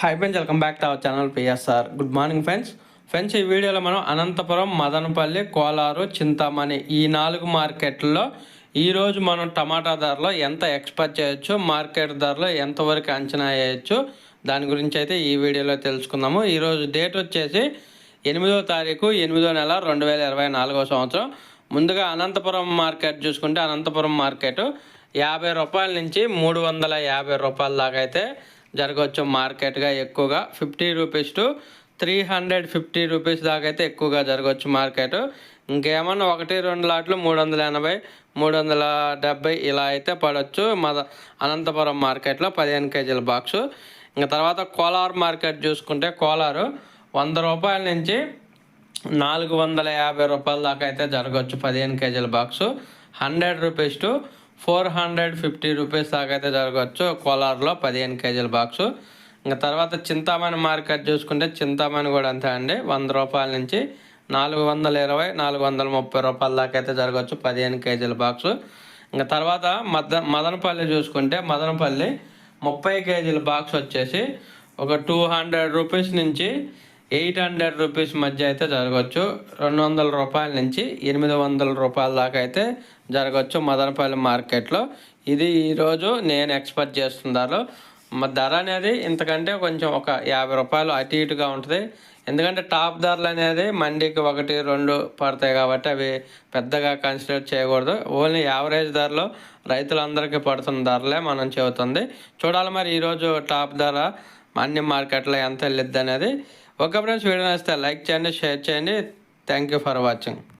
Hi friends welcome back to our channel PSR good morning friends friends ఈ వీడియోలో మనం అనంతపురం మదనపల్లి కోలారు చింతామణి ఈ నాలుగు మార్కెట్లలో ఈరోజు మనం టమాటా ధరలో ఎంత ఎక్స్పెక్ట్ చేయొచ్చు మార్కెట్ ధరలో ఎంతవరకు అంచనా వేయచ్చు దాని గురించి అయితే ఈ వీడియోలో తెలుసుకుందాము. ఈరోజు డేట్ వచ్చేసి ఎనిమిదో తారీఖు ఎనిమిదో నెల రెండు వేల ఇరవై నాలుగో సంవత్సరం. ముందుగా అనంతపురం మార్కెట్ చూసుకుంటే అనంతపురం మార్కెట్ యాభై రూపాయల నుంచి మూడు వందల యాభై రూపాయల దాకా అయితే జరగవచ్చు మార్కెట్గా ఎక్కువగా. Fifty rupees to three hundred fifty rupees దాకా అయితే ఎక్కువగా జరగవచ్చు మార్కెట్. ఇంకేమన్నా ఒకటి రెండు లాట్లు మూడు వందల ఎనభై మూడు వందల డెబ్బై ఇలా అయితే పడవచ్చు మద అనంతపురం మార్కెట్లో పదిహేను కేజీల బాక్సు. ఇంకా తర్వాత కోలార్ మార్కెట్ చూసుకుంటే కోలారు వంద రూపాయల నుంచి నాలుగు వందల యాభై రూపాయల దాకా అయితే జరగవచ్చు పదిహేను కేజీల box. Hundred rupees to four hundred fifty rupees దాకా అయితే జరగవచ్చు. కోలార్లో పదిహేను కేజీల బాక్సు. ఇంకా తర్వాత చింతామణి మార్కెట్ చూసుకుంటే చింతామణి కూడా అంతే అండి. వంద రూపాయల నుంచి నాలుగు వందల ఇరవై నాలుగు వందల ముప్పై రూపాయల దాకా అయితే జరగవచ్చు పదిహేను కేజీల బాక్సు. ఇంకా తర్వాత మద మదనపల్లి చూసుకుంటే మదనపల్లి ముప్పై కేజీల బాక్స్ వచ్చేసి ఒక టూ హండ్రెడ్ రూపీస్ నుంచి ఎయిట్ హండ్రెడ్ రూపీస్ మధ్య అయితే జరగవచ్చు రెండు వందల రూపాయల నుంచి ఎనిమిది వందల రూపాయల దాకా అయితే జరగవచ్చు మదనపల్లి మార్కెట్లో. ఇది ఈరోజు నేను ఎక్స్పెక్ట్ చేస్తున్నారు ధరలో. ధర అనేది ఇంతకంటే కొంచెం ఒక యాభై రూపాయలు అటు ఇటుగా ఉంటుంది. ఎందుకంటే టాప్ ధరలు అనేది మండీకి ఒకటి రెండు పడతాయి కాబట్టి అవి పెద్దగా కన్సిడర్ చేయకూడదు. ఓన్లీ యావరేజ్ ధరలో రైతులందరికీ పడుతున్న ధరలే మనం చెబుతుంది. చూడాలి మరి ఈరోజు టాప్ ధర అన్ని మార్కెట్లో ఎంత వెళ్ళిద్ది అనేది. ఓకే ఫ్రెండ్స్ వీడియో నచ్చితే లైక్ చేయండి షేర్ చేయండి. Thank you for watching